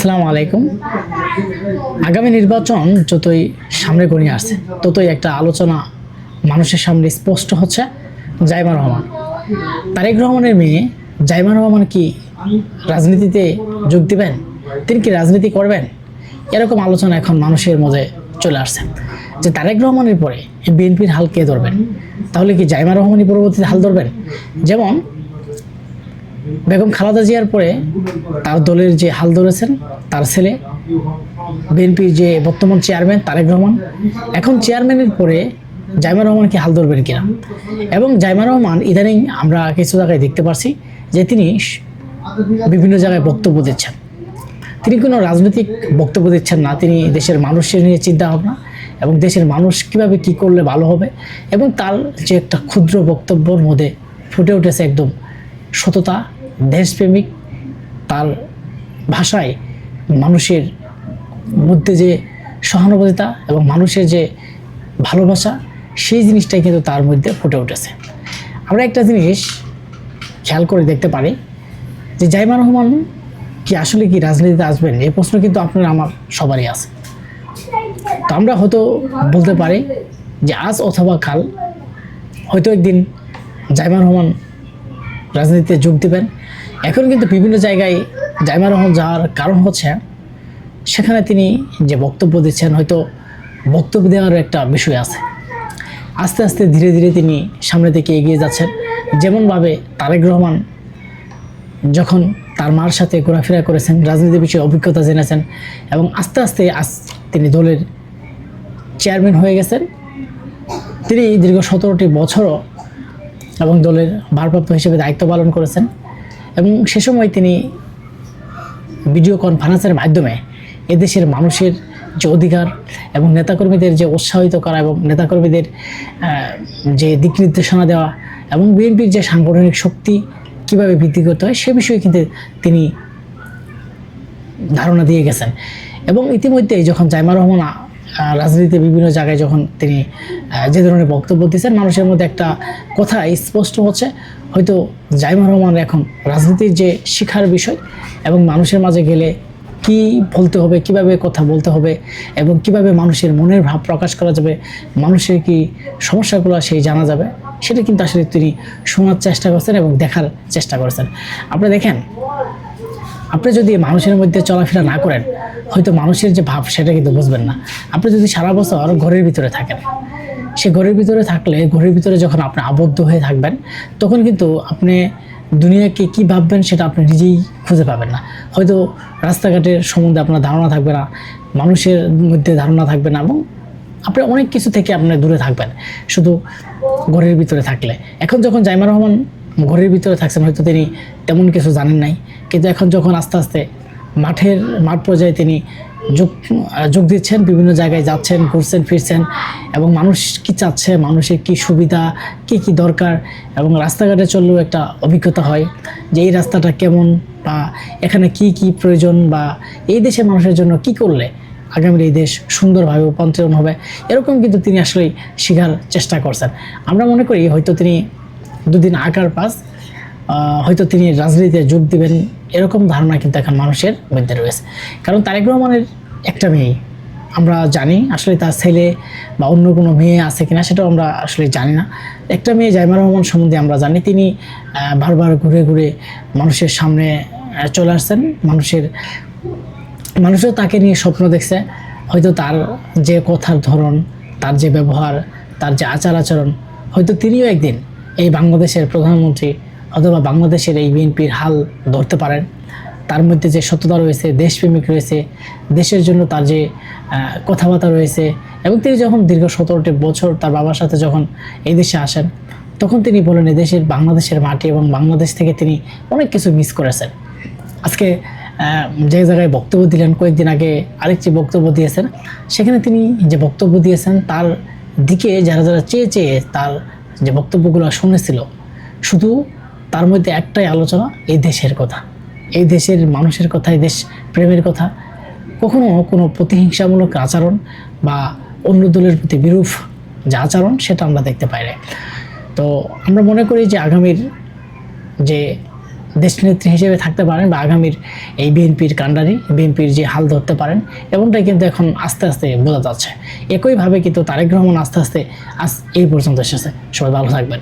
আসসালামু আলাইকুম। আগামী নির্বাচন যতই সামনে গড়িয়ে আসছে, ততই একটা আলোচনা মানুষের সামনে স্পষ্ট হচ্ছে, জাইমা রহমান। তারেক রহমানের মেয়ে জাইমা রহমান কি রাজনীতিতে যোগ দিবেন? তিনি কি রাজনীতি করবেন? এরকম আলোচনা এখন মানুষের মধ্যে চলে আসছে। যে তারেক রহমানের পরে বিএনপির হাল কে ধরবেন? তাহলে কি জাইমা রহমানই পরবর্তীতে হাল ধরবেন? যেমন বেগম খালাদা জিয়ার পরে তার দলের যে হাল ধরেছেন তার ছেলে, বিএনপির যে বর্তমান চেয়ারম্যান তারেক রহমান, এখন চেয়ারম্যানের পরে জাইমা রহমানকে হাল ধরবেন কিনা। এবং জাইমা রহমান ইদানিং আমরা কিছু জায়গায় দেখতে পারছি যে তিনি বিভিন্ন জায়গায় বক্তব্য দিচ্ছেন। তিনি কোনো রাজনৈতিক বক্তব্য দিচ্ছেন না, তিনি দেশের মানুষের নিয়ে চিন্তা ভাবনা এবং দেশের মানুষ কীভাবে কি করলে ভালো হবে এবং তার যে একটা ক্ষুদ্র বক্তব্যর মধ্যে ফুটে উঠেছে একদম সততা দেশপ্রেমিক তার ভাষায় মানুষের মধ্যে যে সহানুভূতিতা এবং মানুষের যে ভালোবাসা, সেই জিনিসটাই কিন্তু তার মধ্যে ফুটে উঠেছে। আমরা একটা জিনিস খেয়াল করে দেখতে পারি যে জাইমা রহমান কি আসলে কি রাজনীতিতে আসবেন? এই প্রশ্ন কিন্তু আপনার আমার সবারই আছে। তো আমরা হয়তো বলতে পারি যে আজ অথবা কাল হয়তো একদিন জাইমা রহমান রাজনীতিতে যোগ দেবেন। এখন কিন্তু বিভিন্ন জায়গায় জাইমা রহমান যাওয়ার কারণ হচ্ছে, সেখানে তিনি যে বক্তব্য দিচ্ছেন, হয়তো বক্তব্য দেওয়ার একটা বিষয় আছে। আস্তে আস্তে ধীরে ধীরে তিনি সামনে থেকে এগিয়ে যাচ্ছেন। যেমনভাবে তারেক রহমান যখন তার মার সাথে ঘোরাফেরা করেছেন রাজনীতি বিষয়ে অভিজ্ঞতা জেনেছেন এবং আস্তে আস্তে আজ তিনি দলের চেয়ারম্যান হয়ে গেছেন, তিনি দীর্ঘ সতেরোটি বছরও এবং দলের ভারপ্রাপ্ত হিসেবে দায়িত্ব পালন করেছেন। এবং সে সময় তিনি ভিডিও কনফারেন্সের মাধ্যমে এদেশের মানুষের যে অধিকার এবং নেতাকর্মীদের যে উৎসাহিত করা এবং নেতাকর্মীদের যে দিক নির্দেশনা দেওয়া এবং বিএনপির যে সাংগঠনিক শক্তি কীভাবে বৃদ্ধি করতে হয় সে বিষয়ে কিন্তু তিনি ধারণা দিয়ে গেছেন। এবং ইতিমধ্যেই যখন জাইমা রহমান রাজনীতিতে বিভিন্ন জায়গায় যখন তিনি যে ধরনের বক্তব্য দিচ্ছেন, মানুষের মধ্যে একটা কথা স্পষ্ট হচ্ছে। হয়তো জাইমা রহমান এখন রাজনীতির যে শিখার বিষয় এবং মানুষের মাঝে গেলে কি বলতে হবে, কীভাবে কথা বলতে হবে এবং কীভাবে মানুষের মনের ভাব প্রকাশ করা যাবে, মানুষের কি সমস্যাগুলো সেই জানা যাবে, সেটা কিন্তু আসলে তিনি শোনার চেষ্টা করছেন এবং দেখার চেষ্টা করেছেন। আপনি দেখেন, আপনি যদি মানুষের মধ্যে চলাফেরা না করেন, হয়তো মানুষের যে ভাব সেটা কিন্তু বুঝবেন না। আপনি যদি সারা বছর ঘরের ভিতরে থাকেন সে ঘরের ভিতরে থাকলে, ঘরের ভিতরে যখন আপনি আবদ্ধ হয়ে থাকবেন, তখন কিন্তু আপনি দুনিয়াকে কি ভাববেন সেটা আপনি নিজেই খুঁজে পাবেন না। হয়তো রাস্তাঘাটের সম্বন্ধে আপনার ধারণা থাকবে না, মানুষের মধ্যে ধারণা থাকবে না এবং আপনি অনেক কিছু থেকে আপনি দূরে থাকবেন, শুধু ঘরের ভিতরে থাকলে। এখন যখন জাইমা রহমান ঘরের ভিতরে থাকছেন, হয়তো তিনি তেমন কিছু জানেন নাই, কিন্তু এখন যখন আস্তে আস্তে মাঠের, মাঠ পর্যায়ে তিনি যোগ যোগ দিচ্ছেন, বিভিন্ন জায়গায় যাচ্ছেন, ঘুরছেন, ফিরছেন এবং মানুষ কি চাচ্ছে, মানুষের কি সুবিধা, কি কি দরকার এবং রাস্তাঘাটে চললেও একটা অভিজ্ঞতা হয় যে এই রাস্তাটা কেমন বা এখানে কি কি প্রয়োজন বা এই দেশের মানুষের জন্য কি করলে আগামীর এই দেশ সুন্দরভাবে রূপান্তরণ হবে, এরকম কিন্তু তিনি আসলে শেখার চেষ্টা করছেন। আমরা মনে করি হয়তো তিনি দুদিন আকার পাস হয়তো তিনি রাজনীতিতে যোগ দিবেন, এরকম ধারণা কিন্তু এখন মানুষের মধ্যে রয়েছে। কারণ তারেক রহমানের একটা মেয়ে। আমরা জানি আসলে তার ছেলে বা অন্য কোনো মেয়ে আছে কিনা, সেটাও আমরা আসলে জানি না। একটা মেয়ে জাইমা রহমান সম্বন্ধে আমরা জানি, তিনি বারবার ঘুরে ঘুরে মানুষের সামনে চলে আসছেন। মানুষের, মানুষও তাকে নিয়ে স্বপ্ন দেখছে। হয়তো তার যে কথার ধরন, তার যে ব্যবহার, তার যে আচার আচরণ, হয়তো তিনিও একদিন এই বাংলাদেশের প্রধানমন্ত্রী অথবা বাংলাদেশের এই বিএনপির হাল ধরতে পারেন। তার মধ্যে যে সততা রয়েছে, দেশপ্রেমিক রয়েছে, দেশের জন্য তার যে কথাবার্তা রয়েছে এবং তিনি যখন দীর্ঘ সতেরোটি বছর তার বাবার সাথে যখন এই দেশে আসেন, তখন তিনি বলেন দেশের বাংলাদেশের মাটি এবং বাংলাদেশ থেকে তিনি অনেক কিছু মিস করেছেন। আজকে যে জায়গায় বক্তব্য দিলেন, কয়েকদিন আগে আরেকটি বক্তব্য দিয়েছেন, সেখানে তিনি যে বক্তব্য দিয়েছেন, তার দিকে যারা যারা চেয়ে চেয়ে তার যে বক্তব্যগুলো শুনেছিল, শুধু তার মধ্যে একটাই আলোচনা এই দেশের কথা। এই দেশের মানুষের কথা, এই দেশ প্রেমের কথা কখনো কোনো প্রতিহিংসামূলক আচরণ বা অন্য দলের প্রতি বিরূপ যে আচরণ, সেটা আমরা দেখতে পাই না। তো আমরা মনে করি যে আগামীর যে দেশনেত্রী হিসেবে থাকতে পারেন বা আগামীর এই বিএনপির কাণ্ডারি, বিএনপির যে হাল ধরতে পারেন, এমনটাই কিন্তু এখন আস্তে আস্তে বোঝা যাচ্ছে। একইভাবে কিন্তু তারেক রহমান আস্তে আস্তে আজ এই পর্যন্ত এসেছে। সবাই ভালো থাকবেন।